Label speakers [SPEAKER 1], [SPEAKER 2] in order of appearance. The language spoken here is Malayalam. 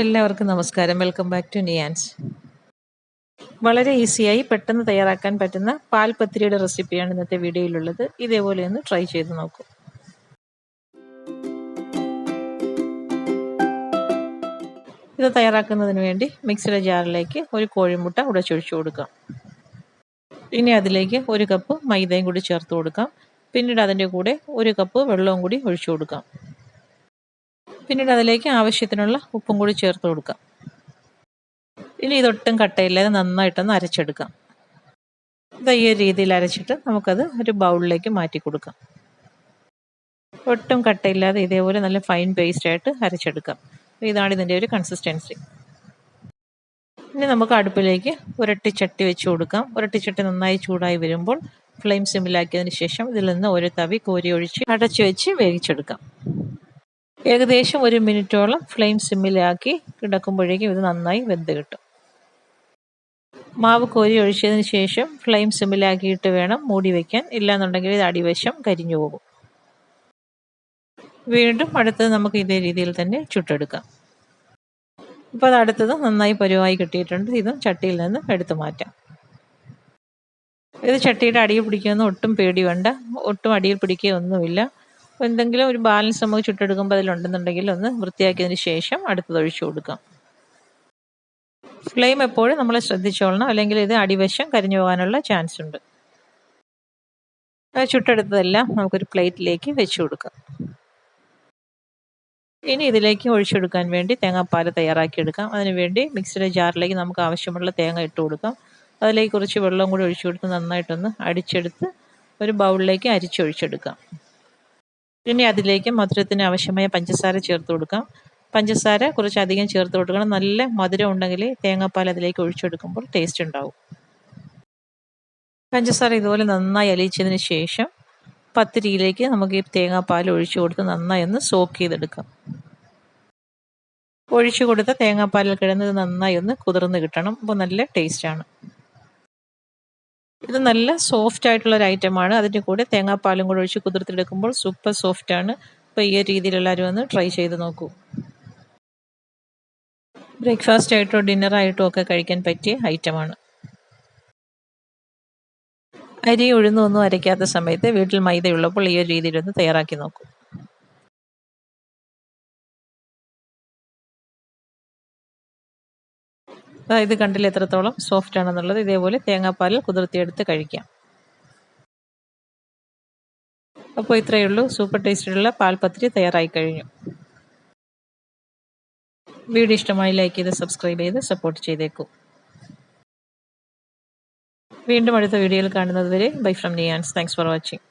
[SPEAKER 1] എല്ലാവർക്കും നമസ്കാരം. വെൽക്കം ബാക്ക് ടു നിയാൻസ് വളരെ ഈസിയായി പെട്ടെന്ന് തയ്യാറാക്കാൻ പറ്റുന്ന പാൽപത്രിയുടെ റെസിപ്പിയാണ് ഇന്നത്തെ വീഡിയോയിലുള്ളത്. ഇതേപോലെ ഒന്ന് ട്രൈ ചെയ്ത് നോക്കൂ. ഇത് തയ്യാറാക്കുന്നതിന് വേണ്ടി മിക്സിയുടെ ജാറിലേക്ക് ഒരു കോഴിമുട്ട ഉടച്ചൊഴിച്ചു കൊടുക്കാം. ഇനി അതിലേക്ക് ഒരു കപ്പ് മൈദയും കൂടി ചേർത്ത് കൊടുക്കാം. പിന്നീട് അതിന്റെ കൂടെ ഒരു കപ്പ് വെള്ളവും കൂടി ഒഴിച്ചു കൊടുക്കാം. പിന്നീട് അതിലേക്ക് ആവശ്യത്തിനുള്ള ഉപ്പും കൂടി ചേർത്ത് കൊടുക്കാം. ഇനി ഇതൊട്ടും കട്ടയില്ലാതെ നന്നായിട്ടൊന്ന് അരച്ചെടുക്കാം. ഇതാ ഈ രീതിയിൽ അരച്ചിട്ട് നമുക്കത് ഒരു ബൗളിലേക്ക് മാറ്റി കൊടുക്കാം. ഒട്ടും കട്ടയില്ലാതെ ഇതേപോലെ നല്ല ഫൈൻ പേസ്റ്റ് ആയിട്ട് അരച്ചെടുക്കാം. ഇതാണ് ഇതിന്റെ ഒരു കൺസിസ്റ്റൻസി. ഇനി നമുക്ക് അടുപ്പിലേക്ക് ചട്ടി വെച്ച് കൊടുക്കാം. ചട്ടി നന്നായി ചൂടായി വരുമ്പോൾ ഫ്ലെയിം സിമ്മിലാക്കിയതിന് ശേഷം ഇതിൽ നിന്ന് ഒരു തവി കോരി ഒഴിച്ച് അടച്ചു വെച്ച് വേവിച്ചെടുക്കാം. ഏകദേശം ഒരു മിനിറ്റോളം ഫ്ലെയിം സിമ്മിലാക്കി കിടക്കുമ്പോഴേക്കും ഇത് നന്നായി വെന്ത് കിട്ടും. മാവ് കോരി ഒഴിച്ചതിന് ശേഷം ഫ്ലെയിം സിമ്മിലാക്കിയിട്ട് വേണം മൂടി വയ്ക്കാൻ ഇല്ലാന്നുണ്ടെങ്കിൽ ഇത് അടിവശം കരിഞ്ഞു പോകും. വീണ്ടും അടുത്തത് നമുക്ക് ഇതേ രീതിയിൽ തന്നെ ചുട്ടെടുക്കാം. ഇപ്പോൾ അത് അടുത്തത് നന്നായി പരുവായി കിട്ടിയിട്ടുണ്ട്. ഇതും ചട്ടിയിൽ നിന്ന് എടുത്തു മാറ്റാം. ഇത് ചട്ടിയുടെ അടിയിൽ പിടിക്കുമെന്ന് ഒട്ടും പേടി വേണ്ട. ഒട്ടും അടിയിൽ പിടിക്കുകയൊന്നുമില്ല. എന്തെങ്കിലും ഒരു ബാലൻസ് നമുക്ക് ചുട്ടെടുക്കുമ്പോൾ അതിലുണ്ടെന്നുണ്ടെങ്കിൽ ഒന്ന് വൃത്തിയാക്കിയതിന് ശേഷം അടുത്തത് ഒഴിച്ചു കൊടുക്കാം. ഫ്ലെയിം എപ്പോഴും നമ്മൾ ശ്രദ്ധിച്ചോളണം. അല്ലെങ്കിൽ ഇത് അടിവശം കരിഞ്ഞു പോകാനുള്ള ചാൻസ് ഉണ്ട്. ചുട്ടെടുത്തതെല്ലാം നമുക്കൊരു പ്ലേറ്റിലേക്ക് വെച്ചു കൊടുക്കാം. ഇനി ഇതിലേക്ക് ഒഴിച്ചെടുക്കാൻ വേണ്ടി തേങ്ങാപ്പാൽ തയ്യാറാക്കിയെടുക്കാം അതിനുവേണ്ടി മിക്സിയുടെ ജാറിലേക്ക് നമുക്ക് ആവശ്യമുള്ള തേങ്ങ ഇട്ട് കൊടുക്കാം. അതിലേക്ക് കുറച്ച് വെള്ളം കൂടി ഒഴിച്ചു കൊടുത്ത് നന്നായിട്ടൊന്ന് അടിച്ചെടുത്ത് ഒരു ബൗളിലേക്ക് അരിച്ചൊഴിച്ചെടുക്കാം. ഇനി അതിലേക്ക് മധുരത്തിന് ആവശ്യമായ പഞ്ചസാര ചേർത്ത് കൊടുക്കാം. പഞ്ചസാര കുറച്ചധികം ചേർത്ത് കൊടുക്കണം. നല്ല മധുരം ഉണ്ടെങ്കിൽ തേങ്ങാപ്പാൽ അതിലേക്ക് ഒഴിച്ചെടുക്കുമ്പോൾ ടേസ്റ്റ് ഉണ്ടാവും. പഞ്ചസാര ഇതുപോലെ നന്നായി അലിയിച്ചതിന് ശേഷം പത്തിരിയിലേക്ക് നമുക്ക് ഈ തേങ്ങാപ്പാൽ ഒഴിച്ചു കൊടുത്ത് നന്നായി ഒന്ന് സോക്ക് ചെയ്തെടുക്കാം. ഒഴിച്ചു കൊടുത്ത തേങ്ങാപ്പാലിൽ കിടന്നത് നന്നായി ഒന്ന് കുതിർന്ന് കിട്ടണം. അപ്പോൾ നല്ല ടേസ്റ്റാണ് ഇത് നല്ല സോഫ്റ്റ് ആയിട്ടുള്ള ഒരു ഐറ്റം ആണ്. അതിന്റെ കൂടെ തേങ്ങാപ്പാലും കൂടെ ഒഴിച്ച് കുതിർത്തെടുക്കുമ്പോൾ സൂപ്പർ സോഫ്റ്റ് ആണ്. അപ്പോൾ ഈ രീതിയിൽ എല്ലാവരും ഒന്ന് ട്രൈ ചെയ്ത് നോക്കൂ. ബ്രേക്ക്ഫാസ്റ്റ് ആയിട്ടോ ഡിന്നർ ആയിട്ടോ ഒക്കെ കഴിക്കാൻ പറ്റിയ ഐറ്റമാണ് അരി ഉഴുന്നൊന്നും അരയ്ക്കാത്ത സമയത്ത് വീട്ടിൽ മൈദയുള്ളപ്പോൾ ഈ ഒരു രീതിയിലൊന്ന് തയ്യാറാക്കി നോക്കൂ. ഇത് കണ്ടില്ല എത്രത്തോളം സോഫ്റ്റ് ആണെന്നുള്ളത്? ഇതേപോലെ തേങ്ങാപ്പാലിൽ കുതിർത്തിയെടുത്ത് കഴിക്കാം. അപ്പോൾ ഇത്രയേ ഉള്ളൂ. സൂപ്പർ ടേസ്റ്റിലുള്ള പാൽപത്രി തയ്യാറായി കഴിഞ്ഞു. വീഡിയോ ഇഷ്ടമായി ലൈക്ക് ചെയ്ത് സബ്സ്ക്രൈബ് ചെയ്ത് സപ്പോർട്ട് ചെയ്തേക്കൂ. വീണ്ടും അടുത്ത വീഡിയോയിൽ കാണുന്നത് വരെ ബൈ ഫ്രം നിയാൻസ് താങ്ക്സ് ഫോർ വാച്ചിങ്